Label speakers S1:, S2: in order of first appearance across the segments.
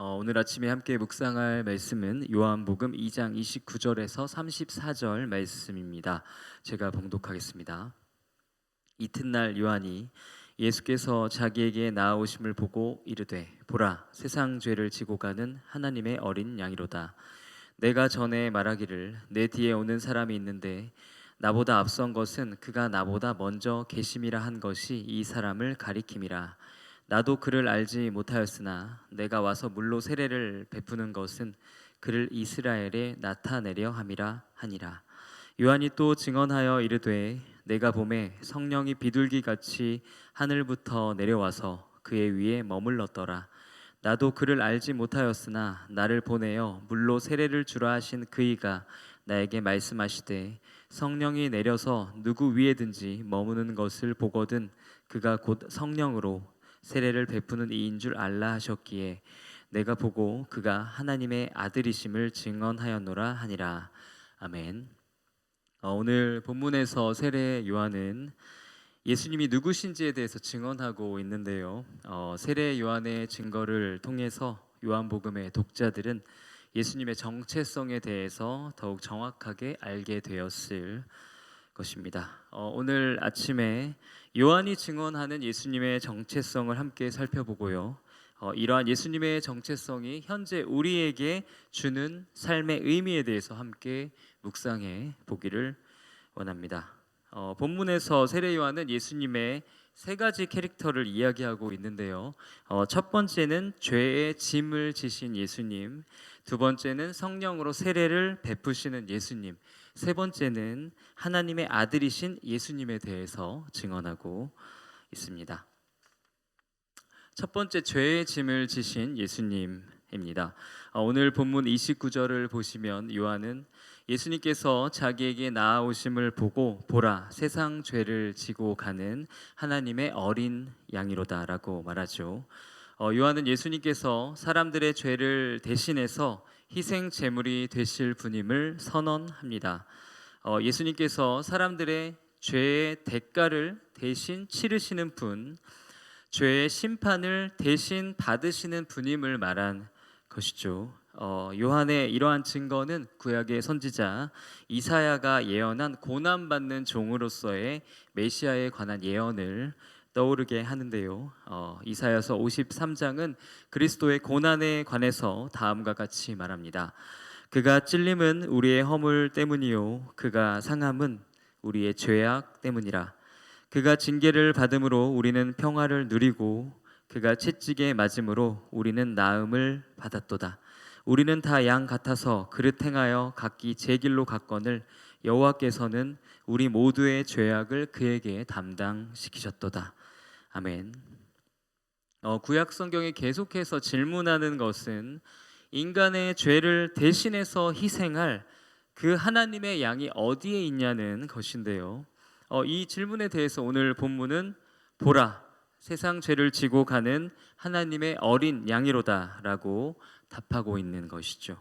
S1: 어, 오늘 아침에 함께 묵상할 말씀은 요한복음 2장 29절에서 34절 말씀입니다. 제가 봉독하겠습니다. 이튿날 요한이 예수께서 자기에게 나아오심을 보고 이르되 보라 세상 죄를 지고 가는 하나님의 어린 양이로다. 내가 전에 말하기를 내 뒤에 오는 사람이 있는데 나보다 앞선 것은 그가 나보다 먼저 계심이라 한 것이 이 사람을 가리킴이라. 나도 그를 알지 못하였으나 내가 와서 물로 세례를 베푸는 것은 그를 이스라엘에 나타내려 함이라 하니라. 요한이 또 증언하여 이르되 내가 봄에 성령이 비둘기 같이 하늘부터 내려와서 그의 위에 머물렀더라. 나도 그를 알지 못하였으나 나를 보내어 물로 세례를 주라 하신 그이가 나에게 말씀하시되 성령이 내려서 누구 위에든지 머무는 것을 보거든 그가 곧 성령으로 세례를 베푸는 이인 줄 알라 하셨기에 내가 보고 그가 하나님의 아들이심을 증언하였노라 하니라 아멘. 어, 오늘 본문에서 세례 요한은 예수님이 누구신지에 대해서 증언하고 있는데요. 어, 세례 요한의 증거를 통해서 요한복음의 독자들은 예수님의 정체성에 대해서 더욱 정확하게 알게 되었을 것입니다. 어, 오늘 아침에 요한이 증언하는 예수님의 정체성을 함께 살펴보고요. 어, 이러한 예수님의 정체성이 현재 우리에게 주는 삶의 의미에 대해서 함께 묵상해 보기를 원합니다. 어, 본문에서 세례 요한은 예수님의 세 가지 캐릭터를 이야기하고 있는데요. 어, 첫 번째는 죄의 짐을 지신 예수님, 두 번째는 성령으로 세례를 베푸시는 예수님, 세 번째는 하나님의 아들이신 예수님에 대해서 증언하고 있습니다. 첫 번째 죄의 짐을 지신 예수님입니다. 어, 오늘 본문 29절을 보시면 요한은 예수님께서 자기에게 나아오심을 보고 보라 세상 죄를 지고 가는 하나님의 어린 양이로다라고 말하죠. 어, 요한은 예수님께서 사람들의 죄를 대신해서 희생 제물이 되실 분임을 선언합니다. 어, 예수님께서 사람들의 죄의 대가를 대신 치르시는 분, 죄의 심판을 대신 받으시는 분임을 말한 것이죠. 어, 요한의 이러한 증거는 구약의 선지자 이사야가 예언한 고난 받는 종으로서의 메시아에 관한 예언을 떠오르게 하는데요. 어, 이사야서 53장은 그리스도의 고난에 관해서 다음과 같이 말합니다. 그가 찔림은 우리의 허물 때문이요 그가 상함은 우리의 죄악 때문이라. 그가 징계를 받음으로 우리는 평화를 누리고 그가 채찍에 맞음으로 우리는 나음을 받았도다. 우리는 다 양 같아서 그릇 행하여 각기 제 길로 갔거늘 여호와께서는 우리 모두의 죄악을 그에게 담당시키셨도다. 아멘. 어, 구약 성경에 계속해서 질문하는 것은 인간의 죄를 대신해서 희생할 그 하나님의 양이 어디에 있냐는 것인데요. 어, 이 질문에 대해서 오늘 본문은 보라 세상 죄를 지고 가는 하나님의 어린 양이로다라고 답하고 있는 것이죠.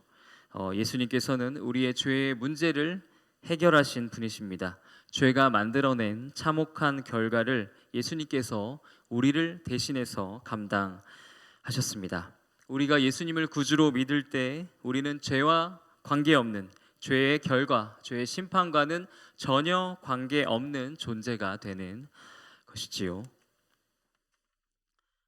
S1: 어, 예수님께서는 우리의 죄의 문제를 해결하신 분이십니다. 죄가 만들어낸 참혹한 결과를 예수님께서 우리를 대신해서 감당하셨습니다. 우리가 예수님을 구주로 믿을 때 우리는 죄와 관계없는 죄의 결과, 죄의 심판과는 전혀 관계없는 존재가 되는 것이지요.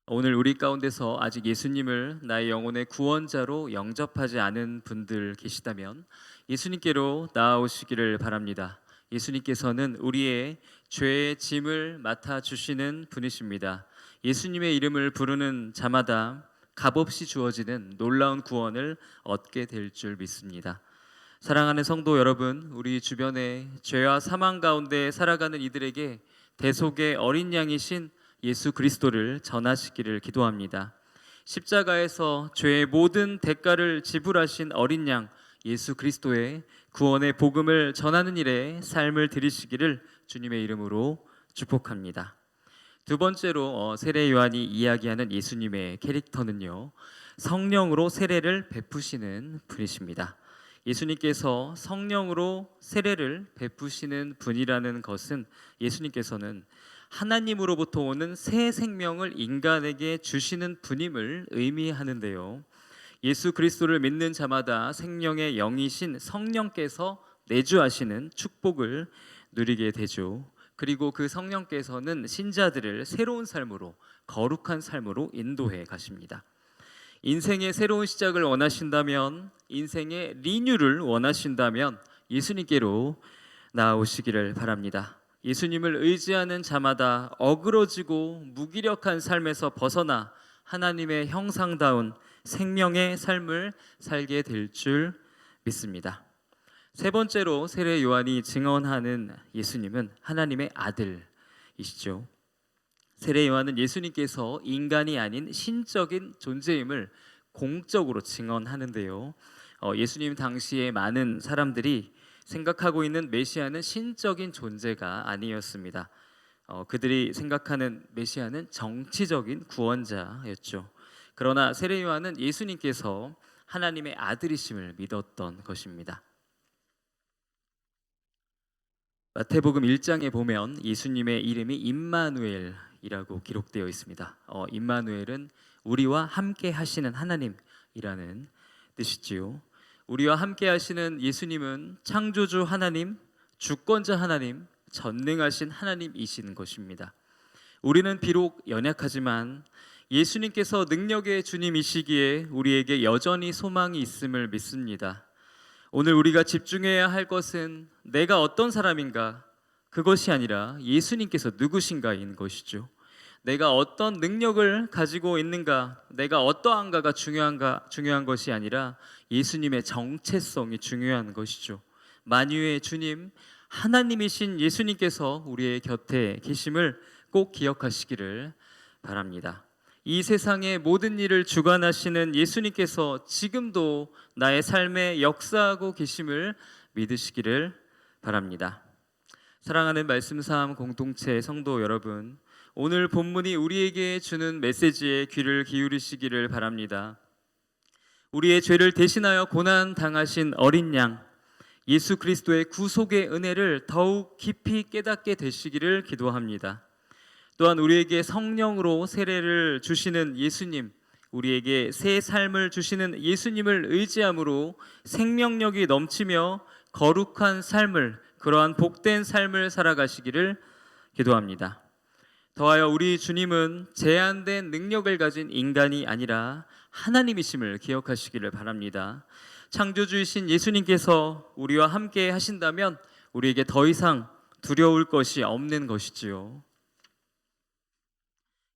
S1: 오늘 우리 가운데서 아직 예수님을 나의 영혼의 구원자로 영접하지 않은 분들 계시다면 예수님께로 나아오시기를 바랍니다. 예수님께서는 우리의 죄의 짐을 맡아 주시는 분이십니다. 예수님의 이름을 부르는 자마다 값없이 주어지는 놀라운 구원을 얻게 될 줄 믿습니다. 사랑하는 성도 여러분, 우리 주변에 죄와 사망 가운데 살아가는 이들에게 대속의 어린 양이신 예수 그리스도를 전하시기를 기도합니다. 십자가에서 죄의 모든 대가를 지불하신 어린 양 예수 그리스도의 구원의 복음을 전하는 일에 삶을 들이시기를 주님의 이름으로 축복합니다. 두 번째로 어, 세례 요한이 이야기하는 예수님의 캐릭터는요 성령으로 세례를 베푸시는 분이십니다. 예수님께서 성령으로 세례를 베푸시는 분이라는 것은 예수님께서는 하나님으로부터 오는 새 생명을 인간에게 주시는 분임을 의미하는데요. 예수 그리스도를 믿는 자마다 생명의 영이신 성령께서 내주하시는 축복을 누리게 되죠. 그리고 그 성령께서는 신자들을 새로운 삶으로 거룩한 삶으로 인도해 가십니다. 인생의 새로운 시작을 원하신다면 인생의 리뉴를 원하신다면 예수님께로 나오시기를 바랍니다. 예수님을 의지하는 자마다 어그러지고 무기력한 삶에서 벗어나 하나님의 형상다운 생명의 삶을 살게 될 줄 믿습니다. 세 번째로 세례 요한이 증언하는 예수님은 하나님의 아들이시죠. 세례 요한은 예수님께서 인간이 아닌 신적인 존재임을 공적으로 증언하는데요. 어, 예수님 당시에 많은 사람들이 생각하고 있는 메시아는 신적인 존재가 아니었습니다. 어, 그들이 생각하는 메시아는 정치적인 구원자였죠. 그러나 세례 요한은 예수님께서 하나님의 아들이심을 믿었던 것입니다. 마태복음 1장에 보면 예수님의 이름이 임마누엘이라고 기록되어 있습니다. 어, 임마누엘은 우리와 함께 하시는 하나님이라는 뜻이지요. 우리와 함께 하시는 예수님은 창조주 하나님, 주권자 하나님, 전능하신 하나님이신 것입니다. 우리는 비록 연약하지만 예수님께서 능력의 주님이시기에 우리에게 여전히 소망이 있음을 믿습니다. 오늘 우리가 집중해야 할 것은 내가 어떤 사람인가 그것이 아니라 예수님께서 누구신가인 것이죠. 내가 어떤 능력을 가지고 있는가, 내가 어떠한가가 중요한가 중요한 것이 아니라 예수님의 정체성이 중요한 것이죠. 만유의 주님 하나님이신 예수님께서 우리의 곁에 계심을 꼭 기억하시기를 바랍니다. 이 세상의 모든 일을 주관하시는 예수님께서 지금도 나의 삶에 역사하고 계심을 믿으시기를 바랍니다. 사랑하는 말씀 삶 공동체 성도 여러분, 오늘 본문이 우리에게 주는 메시지에 귀를 기울이시기를 바랍니다. 우리의 죄를 대신하여 고난 당하신 어린 양 예수 그리스도의 구속의 은혜를 더욱 깊이 깨닫게 되시기를 기도합니다. 또한 우리에게 성령으로 세례를 주시는 예수님, 우리에게 새 삶을 주시는 예수님을 의지함으로 생명력이 넘치며 거룩한 삶을 그러한 복된 삶을 살아가시기를 기도합니다. 더하여 우리 주님은 제한된 능력을 가진 인간이 아니라 하나님이심을 기억하시기를 바랍니다. 창조주이신 예수님께서 우리와 함께 하신다면 우리에게 더 이상 두려울 것이 없는 것이지요.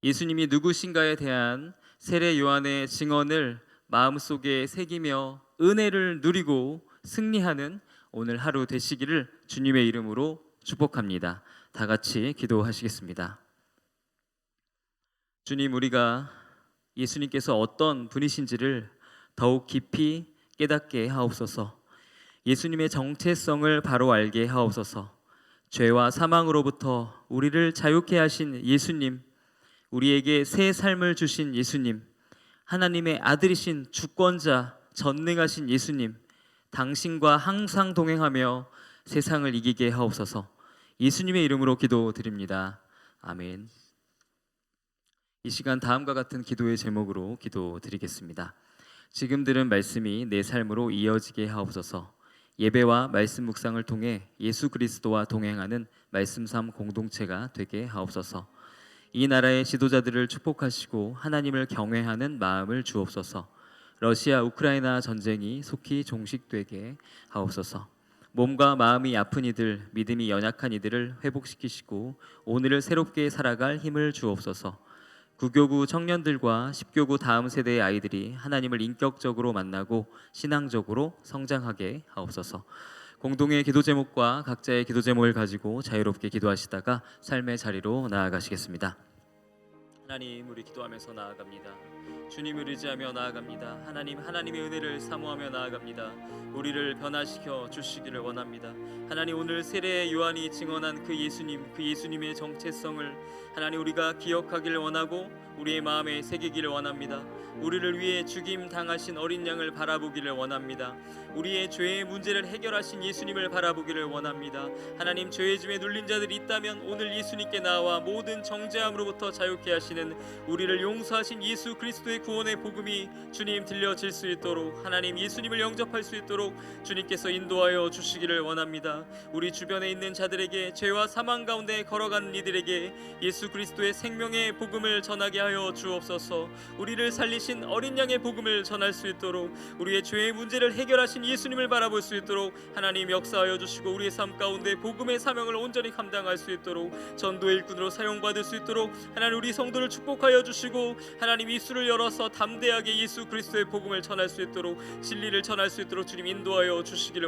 S1: 예수님이 누구신가에 대한 세례 요한의 증언을 마음속에 새기며 은혜를 누리고 승리하는 오늘 하루 되시기를 주님의 이름으로 축복합니다. 다 같이 기도하시겠습니다. 주님 우리가 예수님께서 어떤 분이신지를 더욱 깊이 깨닫게 하옵소서. 예수님의 정체성을 바로 알게 하옵소서. 죄와 사망으로부터 우리를 자유케 하신 예수님, 우리에게 새 삶을 주신 예수님, 하나님의 아들이신 주권자, 전능하신 예수님, 당신과 항상 동행하며 세상을 이기게 하옵소서. 예수님의 이름으로 기도드립니다. 아멘. 이 시간 다음과 같은 기도의 제목으로 기도드리겠습니다. 지금 들은 말씀이 내 삶으로 이어지게 하옵소서. 예배와 말씀 묵상을 통해 예수 그리스도와 동행하는 말씀 삶 공동체가 되게 하옵소서. 이 나라의 지도자들을 축복하시고 하나님을 경외하는 마음을 주옵소서. 러시아 우크라이나 전쟁이 속히 종식되게 하옵소서. 몸과 마음이 아픈 이들, 믿음이 연약한 이들을 회복시키시고 오늘을 새롭게 살아갈 힘을 주옵소서. 구교구 청년들과 십교구 다음 세대의 아이들이 하나님을 인격적으로 만나고 신앙적으로 성장하게 하옵소서. 공동의 기도 제목과 각자의 기도 제목을 가지고 자유롭게 기도하시다가 삶의 자리로 나아가시겠습니다. 하나님 우리 기도하면서 나아갑니다. 주님을 의지하며 나아갑니다. 하나님 하나님의 은혜를 사모하며 나아갑니다. 우리를 변화시켜 주시기를 원합니다. 하나님 오늘 세례 요한이 증언한 그 예수님 그 예수님의 정체성을 하나님 우리가 기억하기를 원하고 우리의 마음에 새기기를 원합니다. 우리를 위해 죽임 당하신 어린 양을 바라보기를 원합니다. 우리의 죄의 문제를 해결하신 예수님을 바라보기를 원합니다. 하나님 죄의 짐에 눌린 자들이 있다면 오늘 예수님께 나와 모든 정죄함으로부터 자유케 하시는 우리를 용서하신 예수 그리스도의 구원의 복음이 주님 들려질 수 있도록 하나님 예수님을 영접할 수 있도록 주님께서 인도하여 주시기를 원합니다. 우리 주변에 있는 자들에게 죄와 사망 가운데 걸어가는 이들에게 예수 그리스도의 생명의 복음을 전하게 하여 주옵소서. 우리를 살리신 어린 양의 복음을 전할 수 있도록 우리의 죄의 문제를 해결하신 예수님을 바라볼 수 있도록 하나님 역사하여 주시고 우리의 삶 가운데 복음의 사명을 온전히 감당할 수 있도록 전도의 일꾼으로 사용받을 수 있도록 하나님 우리 성도를 축복하여 주시고 하나님 입술을 열어서 담대하게 예수 그리스도의 복음을 전할 수 있도록 진리를 전할 수 있도록 주님 인도하여 주시기를